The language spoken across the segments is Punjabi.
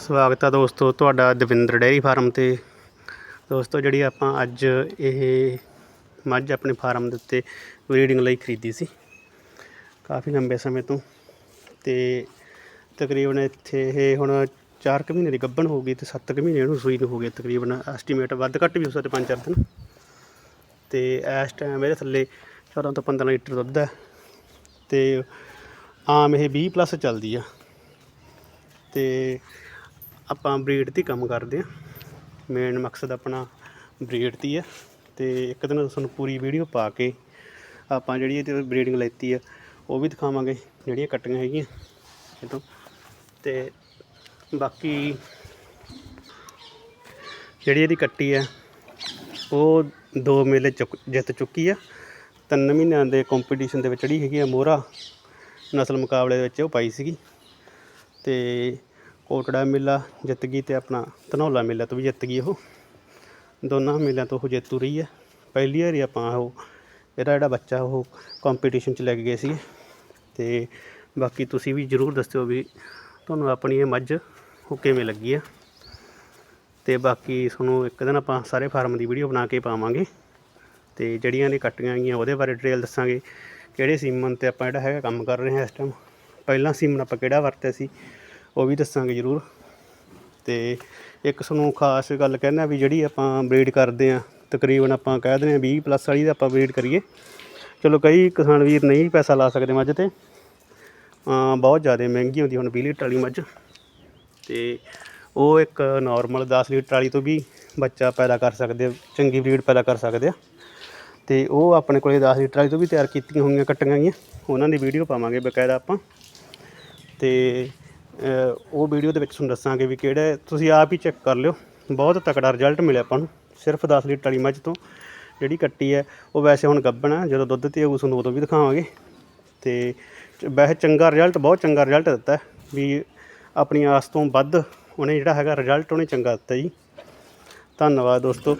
ਸਵਾਗਤ ਹੈ ਦੋਸਤੋ, ਤੁਹਾਡਾ ਦਵਿੰਦਰ ਡੇਅਰੀ ਫਾਰਮ ਤੇ। ਦੋਸਤੋ, ਜਿਹੜੀ ਆਪਾਂ ਅੱਜ ਇਹ ਮੱਝ ਆਪਣੇ ਫਾਰਮ ਦੇ ਉੱਤੇ ਬਰੀਡਿੰਗ ਲਈ ਖਰੀਦੀ ਸੀ, ਕਾਫੀ ਲੰਬੇ ਸਮੇਂ ਤੋਂ। ਤੇ ਤਕਰੀਬਨ ਇੱਥੇ ਇਹ ਹੁਣ 4 ਕੁ ਮਹੀਨੇ ਦੀ ਗੱਭਣ ਹੋ ਗਈ ਤੇ 7 ਕੁ ਮਹੀਨੇ ਇਹਨੂੰ ਸੂਈ ਨੂੰ ਹੋ ਗਏ ਤਕਰੀਬਨ। ਐਸਟੀਮੇਟ ਵੱਧ ਘੱਟ ਵੀ ਹੋ ਸਕਦੇ 5-4 ਦਿਨ। ਤੇ ਇਸ ਟਾਈਮ ਇਹਦੇ ਥੱਲੇ 14 ਤੋਂ 15 ਲੀਟਰ ਦੁੱਧ ਹੈ ਤੇ ਆਮ ਇਹ 20 ਪਲੱਸ ਚੱਲਦੀ ਆ। ਤੇ ਆਪਾਂ ਬਰੀਡ ਤੇ ਕੰਮ ਕਰਦੇ ਆ ਮੇਨ ਮਕਸਦ ਆਪਣਾ ਬਰੀਡ 'ਤੇ ਆ। ਤੇ ਇੱਕ ਦਿਨ ਤੁਹਾਨੂੰ ਪੂਰੀ ਵੀਡੀਓ ਪਾ ਕੇ ਆਪਾਂ ਜਿਹੜੀ ਇਹਦੀ ਬਰੀਡਿੰਗ ਲੈਤੀ ਆ, ਉਹ ਵੀ ਦਿਖਾਵਾਂਗੇ, ਜਿਹੜੀਆਂ ਕੱਟੀਆਂ ਹੈਗੀਆਂ। ਇਹ ਤੋਂ। ਤੇ ਬਾਕੀ ਜਿਹੜੀ ਇਹਦੀ ਕੱਟੀ ਆ, ਉਹ ਦੋ ਮੇਲੇ ਚੁੱਕ, ਜਿੱਤ ਚੁੱਕੀ ਆ। ਤਿੰਨ ਮਹੀਨਿਆਂ ਦੇ ਕੰਪੀਟੀਸ਼ਨ ਦੇ ਵਿੱਚ ਜਿਹੜੀ ਹੈਗੀ ਆ ਮੋਹਰਾ, ਨਸਲ ਮੁਕਾਬਲੇ ਦੇ ਵਿੱਚ ਉਹ ਪਾਈ ਸੀਗੀ। ਤੇ ਕੋਟੜਾ ਮੇਲਾ ਜਿੱਤ ਗਈ ਤੇ ਆਪਣਾ ਧਨੌਲਾ ਮੇਲਾ ਤੋਂ ਵੀ ਜਿੱਤ ਗਈ ਉਹ। ਦੋਨਾਂ ਮੇਲਿਆਂ ਤੋਂ ਉਹ ਜੇਤੂ ਰਹੀ ਹੈ ਪਹਿਲੀ ਵਾਰੀ ਆਪਾਂ ਉਹ ਇਹਦਾ ਜਿਹੜਾ ਬੱਚਾ ਉਹ ਕੰਪੀਟੀਸ਼ਨ 'ਚ ਲੈ ਕੇ ਗਏ ਸੀ ਤੇ ਬਾਕੀ ਤੁਸੀਂ ਵੀ ਜਰੂਰ ਦੱਸਿਓ ਵੀ ਤੁਹਾਨੂੰ ਆਪਣੀ ਇਹ ਮੱਝ ਉਹ ਕਿਵੇਂ ਲੱਗੀ ਆ। ਤੇ ਬਾਕੀ ਤੁਹਾਨੂੰ ਇੱਕ ਦਿਨ ਆਪਾਂ ਸਾਰੇ ਫਾਰਮ ਦੀ ਵੀਡੀਓ ਬਣਾ ਕੇ ਪਾਵਾਂਗੇ। ਤੇ ਜਿਹੜੀਆਂ ਨੇ ਕੱਟੀਆਂ ਗਈਆਂ ਉਹਦੇ ਬਾਰੇ ਡਿਟੇਲ ਦੱਸਾਂਗੇ। ਕਿਹੜੇ ਸੀਮਨ ਤੇ ਆਪਾਂ ਜਿਹੜਾ ਹੈਗਾ ਕੰਮ ਕਰ ਰਹੇ ਹਾਂ ਇਸ ਟਾਈਮ ਪਹਿਲਾਂ ਸੀਮਨ ਆਪਾਂ ਕਿਹੜਾ ਵਰਤਿਆ ਸੀ? ਉਹ ਵੀ ਦੱਸਾਂਗੇ ਜ਼ਰੂਰ। ਤੇ ਇੱਕ ਤੁਹਾਨੂੰ ਖਾਸ ਗੱਲ ਕਹਿਣਾ ਵੀ ਜਿਹੜੀ ਆਪਾਂ ਬਰੀਡ ਕਰਦੇ ਆ ਤਕਰੀਬਨ ਆਪਾਂ ਕਹਿ ਦਿੰਦੇ ਆ 20 ਪਲੱਸ ਵਾਲੀ ਦਾ ਆਪਾਂ ਬਰੀਡ ਕਰੀਏ। ਚਲੋ ਕਈ ਕਿਸਾਨ ਵੀਰ ਨਹੀਂ ਪੈਸਾ ਲਾ ਸਕਦੇ ਮੱਝ ਤੇ। ਬਹੁਤ ਜ਼ਿਆਦਾ ਮਹਿੰਗੀ ਹੁੰਦੀ ਹੁਣ 20 ਲੀਟਰ ਵਾਲੀ ਮੱਝ। ਤੇ ਉਹ ਇੱਕ ਨਾਰਮਲ 10 ਲੀਟਰ ਵਾਲੀ ਤੋਂ ਵੀ ਬੱਚਾ ਪੈਦਾ ਕਰ ਸਕਦੇ ਚੰਗੀ ਬਰੀਡ ਪੈਦਾ ਕਰ ਸਕਦੇ ਆ। ਤੇ ਉਹ ਆਪਣੇ ਕੋਲੇ 10 ਲੀਟਰ ਵਾਲੀ ਤੋਂ ਵੀ ਤਿਆਰ ਕੀਤੀਆਂ ਹੋਈਆਂ, ਕੱਟੀਆਂ ਗਈਆਂ। ਉਹਨਾਂ ਦੀ ਵੀਡੀਓ ਪਾਵਾਂਗੇ ਬਕਾਇਦਾ ਆਪਾਂ। ਤੇ ਉਹ ਵੀਡੀਓ ਦੇ ਵਿੱਚ ਤੁਹਾਨੂੰ ਦੱਸਾਂਗੇ ਵੀ ਕਿਹੜੇ ਤੁਸੀਂ ਆਪ ਹੀ ਚੈੱਕ ਕਰ ਲਿਓ। ਬਹੁਤ ਤਕੜਾ ਰਿਜ਼ਲਟ ਮਿਲਿਆ ਆਪਾਂ ਨੂੰ, ਸਿਰਫ 10 ਲੀਟਰ ਵਾਲੀ ਮੱਝ ਤੋਂ ਜਿਹੜੀ ਕੱਟੀ ਹੈ, ਉਹ ਵੈਸੇ ਹੁਣ ਗੱਭਣ ਹੈ ਜਦੋਂ ਦੁੱਧ ਤੇ ਆਊ ਤੁਹਾਨੂੰ ਉਦੋਂ ਵੀ ਦਿਖਾਵਾਂਗੇ। ਤੇ ਚ- ਵੈਸੇ ਚੰਗਾ ਰਿਜ਼ਲਟ ਬਹੁਤ ਚੰਗਾ ਰਿਜ਼ਲਟ ਦਿੱਤਾ ਵੀ ਆਪਣੀ ਆਸ ਤੋਂ ਵੱਧ ਉਹਨੇ ਜਿਹੜਾ ਹੈਗਾ ਰਿਜ਼ਲਟ ਉਹਨੇ ਚੰਗਾ ਦਿੱਤਾ ਜੀ। ਧੰਨਵਾਦ ਦੋਸਤੋ,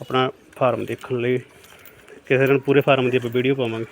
ਆਪਣਾ ਫਾਰਮ ਦੇਖਣ ਲਈ। ਕਿਸੇ ਦਿਨ ਪੂਰੇ ਫਾਰਮ ਦੀ ਆਪਾਂ ਵੀਡੀਓ ਪਾਵਾਂਗੇ।